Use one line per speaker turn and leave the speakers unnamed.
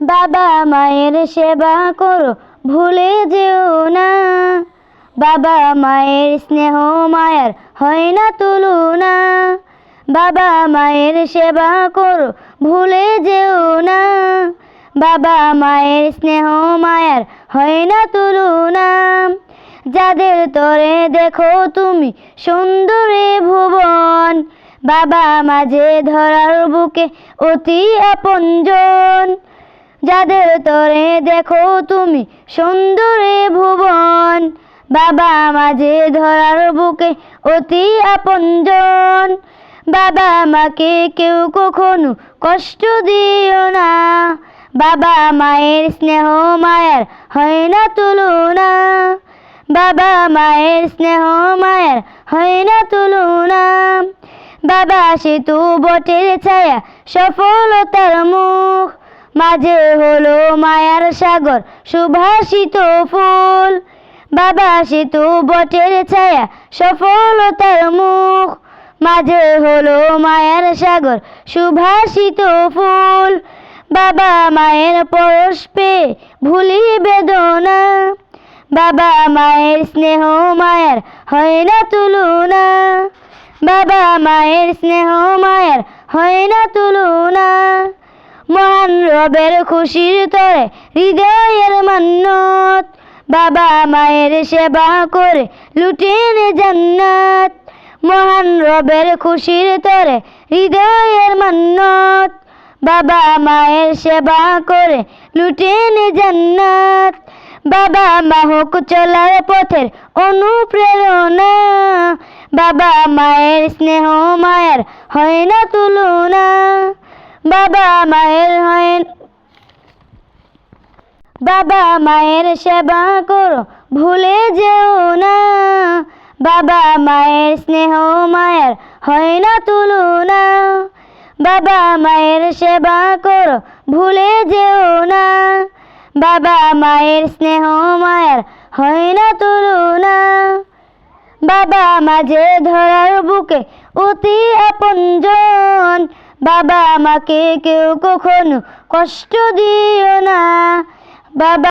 বাবা মায়ের সেবা করো, ভুলে যেও না। বাবা মায়ের স্নেহ মায়ার হয় না তুলনা। বাবা মায়ের সেবা করো, ভুলে যেও না। বাবা মায়ের স্নেহ মায়ার হয় না তুলনা। যাদের তরে দেখো তুমি সুন্দরী ভুবন, বাবা মাঝে ধরার বুকে অতি আপনজন। যাদের তরে দেখো তুমি সুন্দরী ভুবন, বাবা মাঝে ধরার বুকে অতি আপনজন। বাবা মাকে কেউ কখনো কষ্ট দিও না, বাবা মায়ের স্নেহ মায়ার হয় না তুলনা। বাবা মায়ের স্নেহ মায়ের হয় না তুলনা। বাবা সেতু বটের ছায়া সফলতার মুখ মাঝে হলো মায়ার সাগর, সুভাষিত ফুল। বাবা সেতু বটের ছায়া, সফলতার মুখ। মাঝে হলো মায়ার সাগর, সুভাষিত ফুল। বাবা মায়ের পরশ পেয়ে ভুলি বেদনা। বাবা মায়ের স্নেহ মায়ের হয় না তুলনা। বাবা মায়ের স্নেহ মায়ের হয় না তুলনা। মহান রবের খুশির তরে, হৃদয়ের মান্যত বাবা মায়ের সেবা করে লুটেন জান্নাত। মহান রবের খুশির তরে, হৃদয়ের মান্যত বাবা মায়ের সেবা করে লুটেন জান্নাত। বাবা মা হোক চলার পথের অনুপ্রেরণা। বাবা মায়ের স্নেহ মায়ের হয় না তুলনা। বাবা মায়ের হয় বাবা মায়ের সেবা করো, ভুলে যেও না। বাবা মায়ের স্নেহ মায়ের হয় না তুলনা। বাবা মায়ের সেবা করো, ভুলে যেও না। বাবা মায়ের স্নেহ মায়ের হয় না তুলনা। বাবা মাঝে ধরার বুকে অতি আপনজন। বাবা আমাকে কেউ কখনো কষ্ট দিও না। বাবা